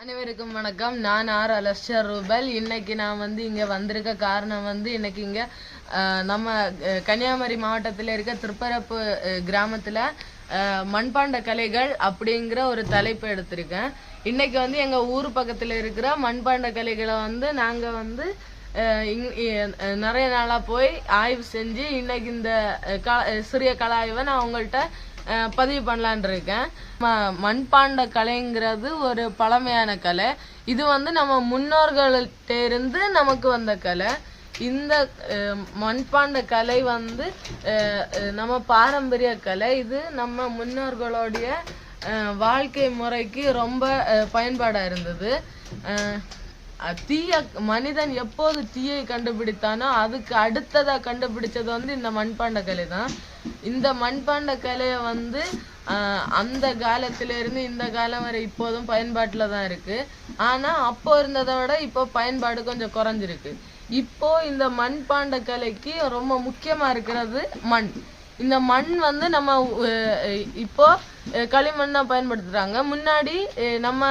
அனைவருக்கும் வணக்கம். நான் ஆர் அலஸ்டர் ரூபல் இன்னைக்கு நான் வந்து இங்க வந்திருக்க காரணம் வந்து இன்னைக்கு இங்க நம்ம கன்னியாகுமரி மாவட்டத்தில் இருக்க திருப்பரப்பு கிராமத்தில் கிராமத்துல மண்பாண்ட கலைகள் அப்படிங்கிற ஒரு தலைப்பு எடுத்திருக்கேன். இன்னைக்கு வந்து எங்க ஊர் பக்கத்துல இருக்கிற மண்பாண்ட கலைகளை வந்து நாங்க வந்து இங்- நிறைய நாளா போய் ஆய்வு செஞ்சு இன்னைக்கு இந்த க- சிறிய கலாய்வை நான் உங்கள்கிட்ட பதிவு பண்ணலான் இருக்கேன். ம- மண்பாண்ட கலைங்கிறது ஒரு பழமையான கலை. இது வந்து நம்ம முன்னோர்கள்ட்ட இருந்து நமக்கு வந்த கலை. இந்த மண்பாண்ட கலை வந்து நம்ம பாரம்பரிய கலை. இது நம்ம முன்னோர்களுடைய வாழ்க்கை முறைக்கு ரொம்ப பயன்பாடாக இருந்தது. தீய மனிதன் எப்போது தீயை கண்டுபிடித்தானோ அதுக்கு அடுத்ததா கண்டுபிடிச்சது வந்து இந்த மண்பாண்ட கலை தான். இந்த மண்பாண்ட கலையை வந்து அந்த காலத்துல இருந்து இந்த காலம் வரை இப்போதும் பயன்பாட்டுல தான் இருக்கு. ஆனா அப்போ இருந்ததை விட இப்போ பயன்பாடு கொஞ்சம் குறைஞ்சிருக்கு. இப்போ இந்த மண்பாண்ட கலைக்கு ரொம்ப முக்கியமா இருக்கிறது மண். இந்த மண் வந்து நம்ம அஹ், இப்போ அஹ், பயன்படுத்துகிறாங்க பயன்படுத்துறாங்க. முன்னாடி நம்ம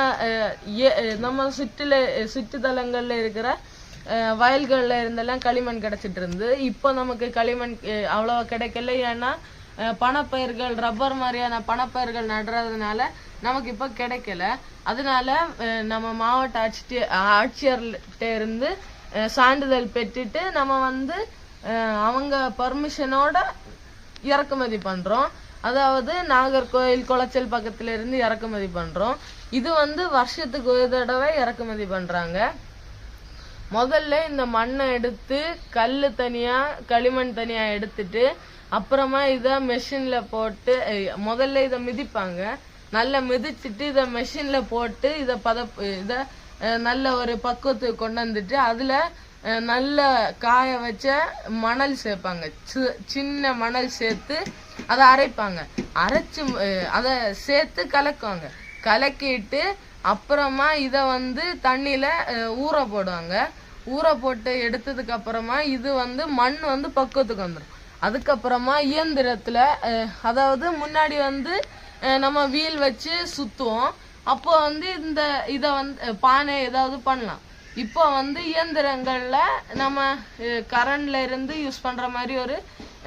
ஏ- நம்ம சுற்றுல சுற்றுத்தலங்கள்ல இருக்கிற வயல்களில் இருந்தெல்லாம் களிமண் கிடைச்சிட்டு இருந்து இப்போ நமக்கு களிமண் அவ்வளோ கிடைக்கல. ஏன்னா பணப்பயிர்கள் ரப்பர் மாதிரியான பணப்பயிர்கள் நடுறதுனால நமக்கு இப்போ கிடைக்கல. அதனால நம்ம மாவட்ட ஆட்சி ஆட்சியர்கிட்ட இருந்து சான்றிதழ் பெற்றுட்டு நம்ம வந்து அவங்க பர்மிஷனோட இறக்குமதி பண்ணுறோம் அதாவது நாகர்கோயில் குளச்சல் பக்கத்துல இருந்து இறக்குமதி பண்றோம். இது வந்து வருஷத்துக்கு ஒரு தடவை இறக்குமதி பண்றாங்க. முதல்ல இந்த மண்ணை எடுத்து கல்லு தனியா களிமண் தனியா எடுத்துட்டு அப்புறமா இத மெஷின்ல போட்டு முதல்ல இத மிதிப்பாங்க. நல்லா மிதிச்சிட்டு இத மெஷின்ல போட்டு இத பத இத நல்ல ஒரு பக்குவத்துக்கு கொண்டு வந்துட்டு அதுல நல்ல காய வச்ச மணல் சேர்ப்பாங்க. சின்ன மணல் சேர்த்து அதை அரைப்பாங்க. அரைச்சு அதை சேர்த்து கலக்குவாங்க. கலக்கிட்டு அப்புறமா இதை வந்து தண்ணியில் ஊற போடுவாங்க. ஊற போட்டு எடுத்ததுக்கு அப்புறமா இது வந்து மண் வந்து பக்குவத்துக்கு வந்துடும் அதுக்கப்புறமா இயந்திரத்தில் அதாவது முன்னாடி வந்து நம்ம வீல் வச்சு சுற்றுவோம் அப்போ வந்து இந்த இதை வந்து பானை ஏதாவது பண்ணலாம். இப்போ வந்து இயந்திரங்கள்ல நம்ம கரண்ட்ல இருந்து யூஸ் பண்ற மாதிரி ஒரு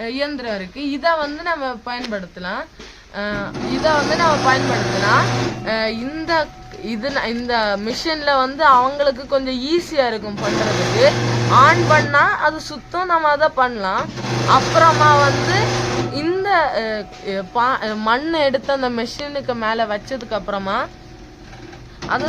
இயந்திரம் இருக்கு. இத வந்து நம்ம பயன்படுத்தலாம். இதை இத வந்து நம்ம பயன்படுத்தலாம். இந்த இது இந்த மிஷின்ல வந்து அவங்களுக்கு கொஞ்சம் ஈஸியா இருக்கும் பண்றதுக்கு. ஆன் பண்ணா அது சுத்தம் நம்ம அதை பண்ணலாம். அப்புறமா வந்து இந்த பா- மண்ணை எடுத்து அந்த மிஷினுக்கு மேல வச்சதுக்கு அப்புறமா அது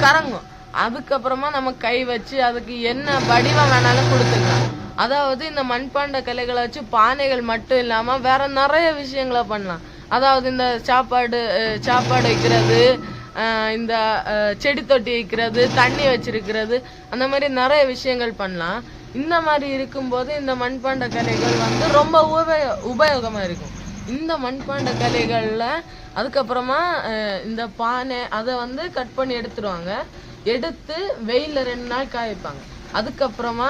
கறங்கும் அதுக்கப்புறமா நம்ம கை வச்சு அதுக்கு என்ன வடிவம் வேணாலும் கொடுத்துக்கலாம். அதாவது இந்த மண்பாண்ட கலைகளை வச்சு பானைகள் மட்டும் இல்லாம வேற நிறைய விஷயங்களை பண்ணலாம். அதாவது இந்த சாப்பாடு சாப்பாடு வைக்கிறது இந்த செடி தொட்டி வைக்கிறது தண்ணி வச்சிருக்கிறது அந்த மாதிரி நிறைய விஷயங்கள் பண்ணலாம். இந்த மாதிரி இருக்கும்போது இந்த மண்பாண்ட கலைகள் வந்து ரொம்ப உபயோ உபயோகமா இருக்கும். இந்த மண்பாண்ட கலைகளில் அதுக்கப்புறமா இந்த பானை அதை வந்து கட் பண்ணி எடுத்துருவாங்க. எடுத்து வெயிலில் ரெண்டு நாள் காய வைப்பாங்க. அதுக்கப்புறமா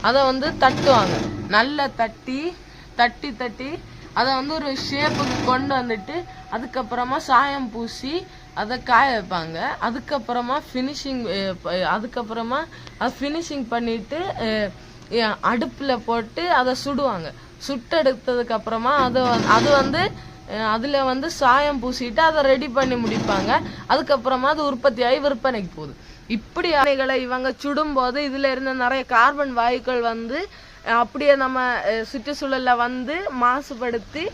அதை வந்து தட்டுவாங்க. நல்லா தட்டி தட்டி தட்டி அதை வந்து ஒரு ஷேப்புக்கு கொண்டு வந்துட்டு அதுக்கப்புறமா சாயம் பூசி அதை காய வைப்பாங்க. அதுக்கப்புறமா ஃபினிஷிங் அதுக்கப்புறமா அது ஃபினிஷிங் பண்ணிட்டு அடுப்பில் போட்டு அதை சுடுவாங்க. சுட்டெடுத்ததுக்கு அப்புறமா அது வந்து- அது வந்து அதில் வந்து சாயம் பூசிட்டு அதை ரெடி பண்ணி முடிப்பாங்க. அதுக்கப்புறமா அது உற்பத்தி ஆகி விற்பனைக்கு போகுது. இப்படி ஆணைகளை இவங்க சுடும்போது இதில் இருந்த நிறைய கார்பன் வாயுக்கள் வந்து அப்படியே நம்ம சுற்றுச்சூழலில் வந்து மாசுபடுத்தி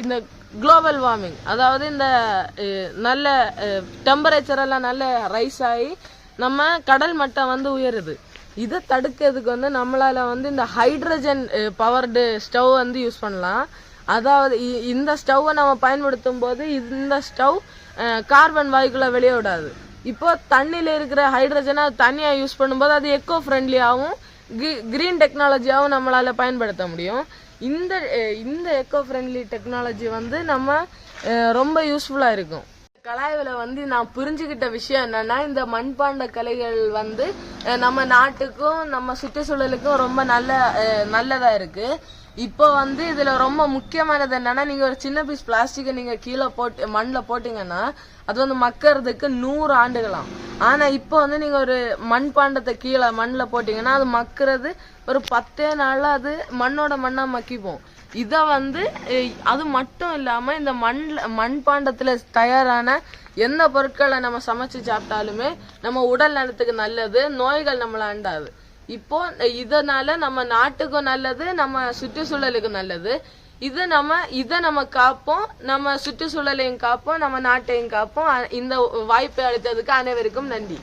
இந்த குளோபல் வார்மிங் அதாவது இந்த நல்ல டெம்பரேச்சர் எல்லாம் நல்ல ரைஸ் ஆகி நம்ம கடல் மட்டம் வந்து உயருது. இதை தடுக்கிறதுக்கு வந்து நம்மளால வந்து இந்த ஹைட்ரஜன் பவர்டு ஸ்டவ் வந்து யூஸ் பண்ணலாம். அதாவது இ- இந்த ஸ்டவ்வை நம்ம பயன்படுத்தும் போது இந்த ஸ்டவ் கார்பன் வாயுக்களை வெளியே விடாது. இப்போ தண்ணியில் இருக்கிற ஹைட்ரஜனை தனியாக யூஸ் பண்ணும்போது அது எக்கோ ஃப்ரெண்ட்லியாகவும் கிரீன் டெக்னாலஜியாகவும் நம்மளால பயன்படுத்த முடியும். இந்த இந்த எக்கோ ஃப்ரெண்ட்லி டெக்னாலஜி வந்து நம்ம ரொம்ப யூஸ்ஃபுல்லாக இருக்கும். கலாய்வுல வந்து நான் புரிஞ்சுக்கிட்ட விஷயம் என்னன்னா இந்த மண்பாண்ட கலைகள் வந்து நம்ம நாட்டுக்கும் நம்ம சுற்றுச்சூழலுக்கும் ரொம்ப நல்ல நல்லதா இருக்கு. இப்போ வந்து இதுல ரொம்ப முக்கியமானது என்னன்னா நீங்க ஒரு சின்ன பீஸ் பிளாஸ்டிக்கை நீங்க கீழே போட்டு மண்ணில் போட்டீங்கன்னா அது வந்து மக்கிறதுக்கு நூறு ஆண்டுகளாம். ஆனா இப்போ வந்து நீங்க ஒரு மண்பாண்டத்தை கீழே மண்ணில் போட்டீங்கன்னா அது மக்கிறது ஒரு பத்தே நாள்ல அது மண்ணோட மண்ணா மக்கிப்போம். இதை வந்து அது மட்டும் இல்லாமல் இந்த மண்ல மண்பாண்டத்தில் தயாரான எந்த பொருட்களை நம்ம சமைச்சு சாப்பிட்டாலுமே நம்ம உடல் நலத்துக்கு நல்லது நோய்கள் நம்மளை அண்டாது. இப்போ இதனால நம்ம நாட்டுக்கும் நல்லது நம்ம சுற்றுச்சூழலுக்கும் நல்லது. இது நம்ம இதை நம்ம காப்போம் நம்ம சுற்றுச்சூழலையும் காப்போம் நம்ம நாட்டையும் காப்போம். இந்த வாய்ப்பை அளித்ததுக்கு அனைவருக்கும் நன்றி.